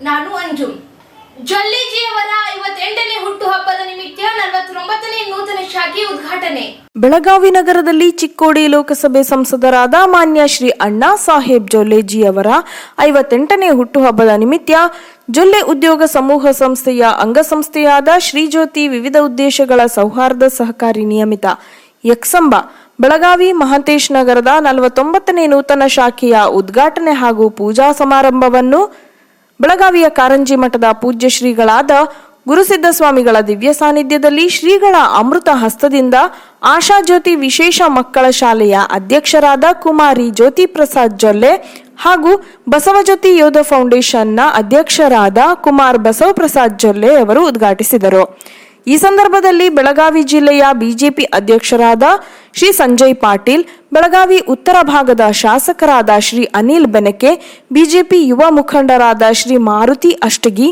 ನಾನು ಅಂಜು ಜೊಲ್ಲಿಜಿಯವರ ಐವತ್ತೆಂಟನೇ ಹುಟ್ಟುಹಬ್ಬದ ನಿಮಿತ್ತ ನಲವತ್ತೊಂಬತ್ತನೇ ನೂತನ ಶಾಖೆ ಉದ್ಘಾಟನೆ. ಬೆಳಗಾವಿ ನಗರದಲ್ಲಿ ಚಿಕ್ಕೋಡಿ ಲೋಕಸಭೆ ಸಂಸದರಾದ ಮಾನ್ಯ ಶ್ರೀ ಅಣ್ಣಾ ಸಾಹೇಬ್ ಜೊಲ್ಲೆಜಿಯವರ ಐವತ್ತೆಂಟನೇ ಹುಟ್ಟುಹಬ್ಬದ ನಿಮಿತ್ತ ಜೊಲ್ಲೆ ಉದ್ಯೋಗ ಸಮೂಹ ಸಂಸ್ಥೆಯ ಅಂಗಸಂಸ್ಥೆಯಾದ ಶ್ರೀಜ್ಯೋತಿ ವಿವಿಧ ಉದ್ದೇಶಗಳ ಸೌಹಾರ್ದ ಸಹಕಾರಿ ನಿಯಮಿತ ಯಕ್ಸಂಬ ಬೆಳಗಾವಿ ಮಹಾಂತೇಶ್ ನಗರದ ನಲವತ್ತೊಂಬತ್ತನೇ ನೂತನ ಶಾಖೆಯ ಉದ್ಘಾಟನೆ ಹಾಗೂ ಪೂಜಾ ಸಮಾರಂಭವನ್ನು ಬೆಳಗಾವಿಯ ಕಾರಂಜಿ ಮಠದ ಪೂಜ್ಯ ಶ್ರೀಗಳಾದ ಗುರುಸಿದ್ಧ ಸ್ವಾಮಿಗಳ ದಿವ್ಯ ಸಾನ್ನಿಧ್ಯದಲ್ಲಿ ಶ್ರೀಗಳ ಅಮೃತ ಹಸ್ತದಿಂದ ಆಶಾಜ್ಯೋತಿ ವಿಶೇಷ ಮಕ್ಕಳ ಶಾಲೆಯ ಅಧ್ಯಕ್ಷರಾದ ಕುಮಾರಿ ಜ್ಯೋತಿ ಪ್ರಸಾದ್ ಜೊಲ್ಲೆ ಹಾಗೂ ಬಸವಜ್ಯೋತಿ ಯೋಧ ಫೌಂಡೇಶನ್ನ ಅಧ್ಯಕ್ಷರಾದ ಕುಮಾರ್ ಬಸವಪ್ರಸಾದ್ ಜೊಲ್ಲೆ ಅವರು ಉದ್ಘಾಟಿಸಿದರು. ಈ ಸಂದರ್ಭದಲ್ಲಿ ಬೆಳಗಾವಿ ಜಿಲ್ಲೆಯ ಬಿಜೆಪಿ ಅಧ್ಯಕ್ಷರಾದ ಶ್ರೀ ಸಂಜಯ್ ಪಾಟೀಲ್, ಬೆಳಗಾವಿ ಉತ್ತರ ಭಾಗದ ಶಾಸಕರಾದ ಶ್ರೀ ಅನಿಲ್ ಬೆನಕೆ, ಬಿಜೆಪಿ ಯುವ ಮುಖಂಡರಾದ ಶ್ರೀ ಮಾರುತಿ ಅಷ್ಟಗಿ,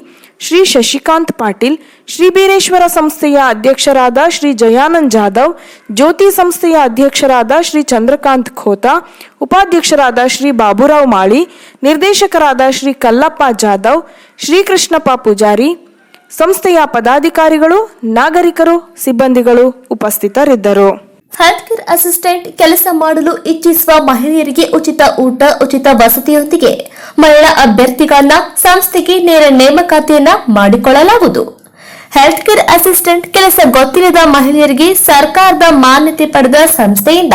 ಶ್ರೀ ಶಶಿಕಾಂತ್ ಪಾಟೀಲ್, ಶ್ರೀ ಬೀರೇಶ್ವರ ಸಂಸ್ಥೆಯ ಅಧ್ಯಕ್ಷರಾದ ಶ್ರೀ ಜಯಾನಂದ್ ಜಾಧವ್, ಜ್ಯೋತಿ ಸಂಸ್ಥೆಯ ಅಧ್ಯಕ್ಷರಾದ ಶ್ರೀ ಚಂದ್ರಕಾಂತ್ ಖೋತಾ, ಉಪಾಧ್ಯಕ್ಷರಾದ ಶ್ರೀ ಬಾಬುರಾವ್ ಮಾಳಿ, ನಿರ್ದೇಶಕರಾದ ಶ್ರೀ ಕಲ್ಲಪ್ಪ ಜಾಧವ್, ಶ್ರೀಕೃಷ್ಣಪ್ಪ ಪೂಜಾರಿ ಸಂಸ್ಥೆಯ ಪದಾಧಿಕಾರಿಗಳು, ನಾಗರಿಕರು, ಸಿಬ್ಬಂದಿಗಳು ಉಪಸ್ಥಿತರಿದ್ದರು. ಹೆಲ್ತ್ ಕೇರ್ ಅಸಿಸ್ಟೆಂಟ್ ಕೆಲಸ ಮಾಡಲು ಇಚ್ಛಿಸುವ ಮಹಿಳೆಯರಿಗೆ ಉಚಿತ ಊಟ, ಉಚಿತ ವಸತಿಯೊಂದಿಗೆ ಮಹಿಳಾ ಅಭ್ಯರ್ಥಿಗಳನ್ನ ಸಂಸ್ಥೆಗೆ ನೇರ ನೇಮಕಾತಿಯನ್ನ ಮಾಡಿಕೊಳ್ಳಲಾಗುವುದು. ಹೆಲ್ತ್ ಕೇರ್ ಅಸಿಸ್ಟೆಂಟ್ ಕೆಲಸ ಗೊತ್ತಿಲ್ಲದ ಮಹಿಳೆಯರಿಗೆ ಸರ್ಕಾರದ ಮಾನ್ಯತೆ ಪಡೆದ ಸಂಸ್ಥೆಯಿಂದ